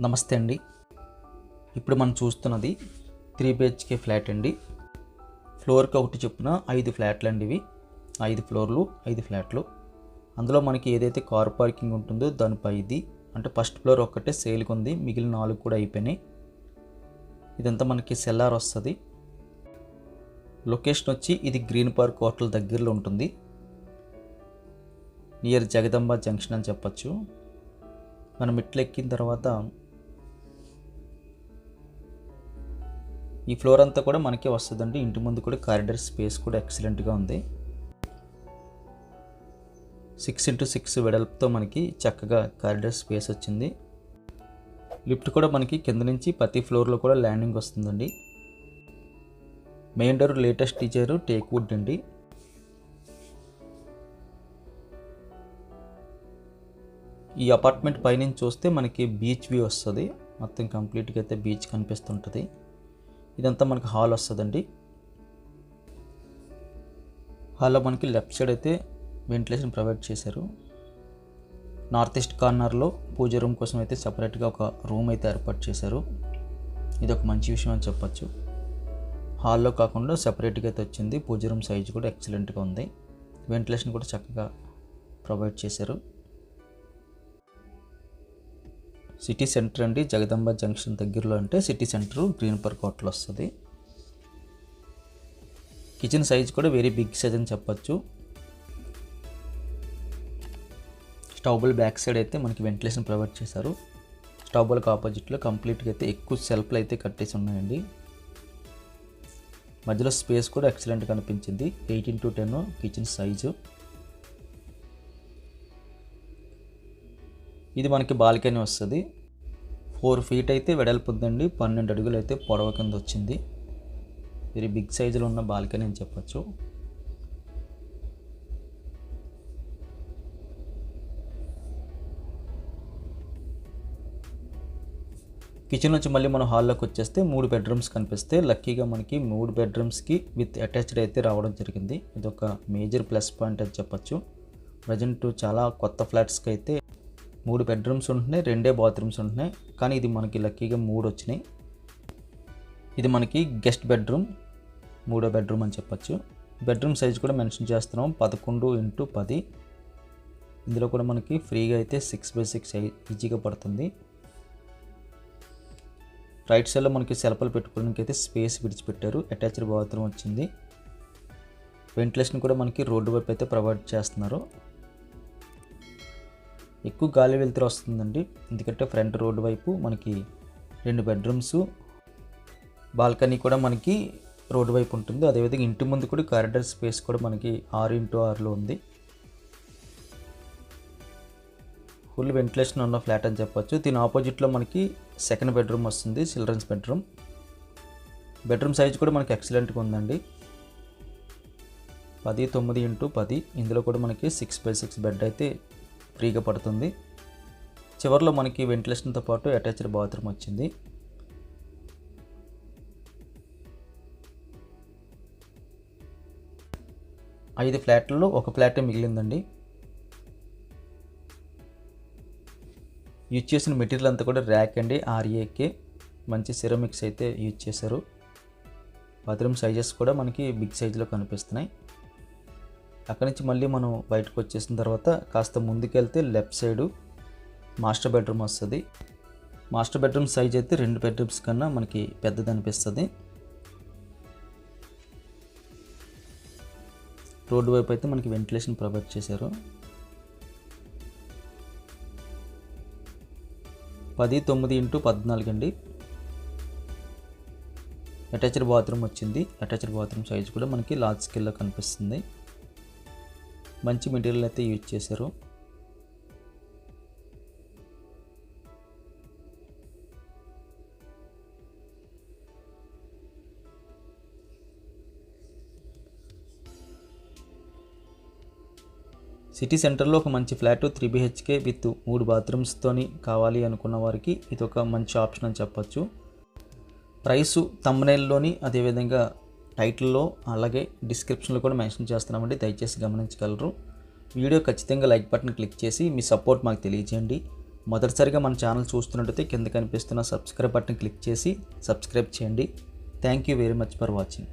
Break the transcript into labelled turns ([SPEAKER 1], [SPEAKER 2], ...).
[SPEAKER 1] నమస్తే అండి. ఇప్పుడు మనం చూస్తున్నది త్రీ బిహెచ్కే ఫ్లాట్ అండి. ఫ్లోర్కి ఒకటి చొప్పున ఐదు ఫ్లాట్లు అండి ఇవి. ఐదు ఫ్లోర్లు ఐదు ఫ్లాట్లు. అందులో మనకి ఏదైతే కార్ పార్కింగ్ ఉంటుందో దానిపై ఇది. అంటే ఫస్ట్ ఫ్లోర్ ఒక్కటే సేల్కి ఉంది. మిగిలిన నాలుగు కూడా అయిపోయినాయి. ఇదంతా మనకి సెల్లార్ వస్తుంది. లొకేషన్ వచ్చి ఇది గ్రీన్ పార్క్ హోటల్ దగ్గరలో ఉంటుంది. నియర్ జగదంబ జంక్షన్ అని చెప్పచ్చు. మనం మెట్లు ఎక్కిన తర్వాత ఈ ఫ్లోర్ అంతా కూడా మనకే వస్తుందండి. ఇంటి ముందు కూడా కారిడర్ స్పేస్ కూడా ఎక్సలెంట్గా ఉంది. సిక్స్ ఇంటూ సిక్స్ వెడల్పుతో మనకి చక్కగా కారిడర్ స్పేస్ వచ్చింది. లిఫ్ట్ కూడా మనకి కింద నుంచి ప్రతి ఫ్లోర్లో కూడా ల్యాండింగ్ వస్తుందండి. Main door latest teacher teak wood అండి. ఈ అపార్ట్మెంట్ పైనుంచి చూస్తే మనకి బీచ్ వ్యూ వస్తుంది. మొత్తం కంప్లీట్గా అయితే బీచ్ కనిపిస్తుంటుంది. ఇదంతా మనకి హాల్ వస్తుందండి. హాల్లో మనకి లెఫ్ట్ సైడ్ అయితే వెంటిలేషన్ ప్రొవైడ్ చేశారు. నార్త్ ఈస్ట్ కార్నర్లో పూజ రూమ్ కోసం అయితే సపరేట్గా ఒక రూమ్ అయితే ఏర్పాటు చేశారు. ఇది ఒక మంచి విషయం అని చెప్పచ్చు. హాల్లో కాకుండా సపరేట్గా అయితే వచ్చింది. పూజ రూమ్ సైజ్ కూడా ఎక్సలెంట్గా ఉంది. వెంటిలేషన్ కూడా చక్కగా ప్రొవైడ్ చేశారు. సిటీ సెంటర్ అండి జగదంబ జంక్షన్ దగ్గరలో అంటే city centre green park hotel వస్తుంది. కిచెన్ సైజ్ కూడా వెరీ బిగ్ సైజ్ అని చెప్పచ్చు. స్టవ్బుల్ బ్యాక్ సైడ్ అయితే మనకి వెంటిలేషన్ ప్రొవైడ్ చేశారు. స్టవ్బుల్కి ఆపోజిట్లో కంప్లీట్గా అయితే ఎక్కువ సెల్ఫ్లు అయితే కట్టేసి ఉన్నాయండి. మధ్యలో స్పేస్ కూడా ఎక్సలెంట్ కనిపించింది. Eighteen to ten kitchen size ఇది మనకి బాల్కనీ వస్తుంది. ఫోర్ ఫీట్ అయితే వెడల్పుద్దండి పన్నెండు అడుగులు అయితే పొడవ కింద వచ్చింది. వెరీ బిగ్ సైజులో ఉన్న బాల్కనీ అని చెప్పచ్చు. కిచెన్ నుంచి మళ్ళీ మనం హాల్లోకి వచ్చేస్తే మూడు బెడ్రూమ్స్ కనిపిస్తే లక్కీగా మనకి మూడు బెడ్రూమ్స్కి విత్ అటాచ్డ్ అయితే రావడం జరిగింది. ఇది ఒక మేజర్ ప్లస్ పాయింట్ అని చెప్పచ్చు. ప్రజెంట్ చాలా కొత్త ఫ్లాట్స్కి అయితే మూడు బెడ్రూమ్స్ ఉంటున్నాయి రెండే బాత్రూమ్స్ ఉంటున్నాయి. కానీ ఇది మనకి లక్కీగా మూడు వచ్చినాయి. ఇది మనకి గెస్ట్ బెడ్రూమ్ మూడో బెడ్రూమ్ అని చెప్పచ్చు. బెడ్రూమ్ సైజ్ కూడా మెన్షన్ చేస్తున్నాం పదకొండు ఇంటూ పది. ఇందులో కూడా మనకి ఫ్రీగా అయితే సిక్స్ బై సిక్స్ ఈజీగా పడుతుంది. రైట్ సైడ్లో మనకి సెల్ఫలు పెట్టుకోవడానికి అయితే స్పేస్ విడిచిపెట్టారు. అటాచ్డ్ బాత్రూమ్ వచ్చింది. వెంటిలేషన్ కూడా మనకి రోడ్డు వైపు అయితే ప్రొవైడ్ చేస్తున్నారు. ఎక్కువ గాలి వెళ్తురు వస్తుందండి. ఎందుకంటే ఫ్రంట్ రోడ్డు వైపు మనకి రెండు బెడ్రూమ్స్ బాల్కనీ కూడా మనకి రోడ్డు వైపు ఉంటుంది. అదేవిధంగా ఇంటి ముందు కూడా కారిడార్ స్పేస్ కూడా మనకి ఆరు ఇంటూ ఆరులో ఉంది. ఫుల్ వెంటిలేషన్ ఉన్న ఫ్లాట్ అని చెప్పొచ్చు. దీని ఆపోజిట్లో మనకి సెకండ్ బెడ్రూమ్ వస్తుంది చిల్డ్రన్స్ బెడ్రూమ్ బెడ్రూమ్ సైజ్ కూడా మనకి ఎక్సలెంట్గా ఉందండి. పది తొమ్మిది ఇంటూ పది ఇందులో కూడా మనకి సిక్స్ బై సిక్స్ బెడ్ అయితే ఫ్రీగా పడుతుంది. చివరిలో మనకి వెంటిలేషన్తో పాటు అటాచ్డ్ బాత్రూమ్ వచ్చింది. ఐదు ఫ్లాట్లలో ఒక ఫ్లాటే మిగిలిందండి. యూజ్ చేసిన మెటీరియల్ అంతా కూడా ర్యాక్ అండి ఆర్ఏకే మంచి సిరమిక్స్ అయితే యూజ్ చేశారు. బాత్రూమ్ సైజెస్ కూడా మనకి బిగ్ సైజులో కనిపిస్తున్నాయి. అక్కడి నుంచి మళ్ళీ మనం బయటకు వచ్చేసిన తర్వాత కాస్త ముందుకెళ్తే లెఫ్ట్ సైడు మాస్టర్ బెడ్రూమ్ వస్తుంది. మాస్టర్ బెడ్రూమ్ సైజ్ అయితే రెండు బెడ్రూమ్స్ కన్నా మనకి పెద్దది అనిపిస్తుంది. రోడ్డు వైపు అయితే మనకి వెంటిలేషన్ ప్రొవైడ్ చేశారు. పది తొమ్మిది ఇంటూ పద్నాలుగు అండి. అటాచ్డ్ బాత్రూమ్ వచ్చింది. అటాచ్డ్ బాత్రూమ్ సైజ్ కూడా మనకి లార్జ్ స్కేల్లో కనిపిస్తుంది. మంచి మెటీరియల్ అయితే యూజ్ చేశారు. సిటీ సెంటర్లో ఒక మంచి ఫ్లాట్ త్రీ బిహెచ్కే విత్ మూడు బాత్రూమ్స్తోని కావాలి అనుకున్న వారికి ఇది ఒక మంచి ఆప్షన్ అని చెప్పొచ్చు. ప్రైసు తమ్మనేల్లోని అదేవిధంగా టైటిల్లో అలాగే డిస్క్రిప్షన్లో కూడా మెన్షన్ చేస్తున్నామండి దయచేసి గమనించగలరు. వీడియో ఖచ్చితంగా లైక్ బటన్ క్లిక్ చేసి మీ సపోర్ట్ మాకు తెలియజేయండి. మొదటిసారిగా మన ఛానల్ చూస్తున్నట్టయితే కింద కనిపిస్తున్న సబ్స్క్రైబ్ బటన్ క్లిక్ చేసి సబ్స్క్రైబ్ చేయండి. Thank you very much for watching.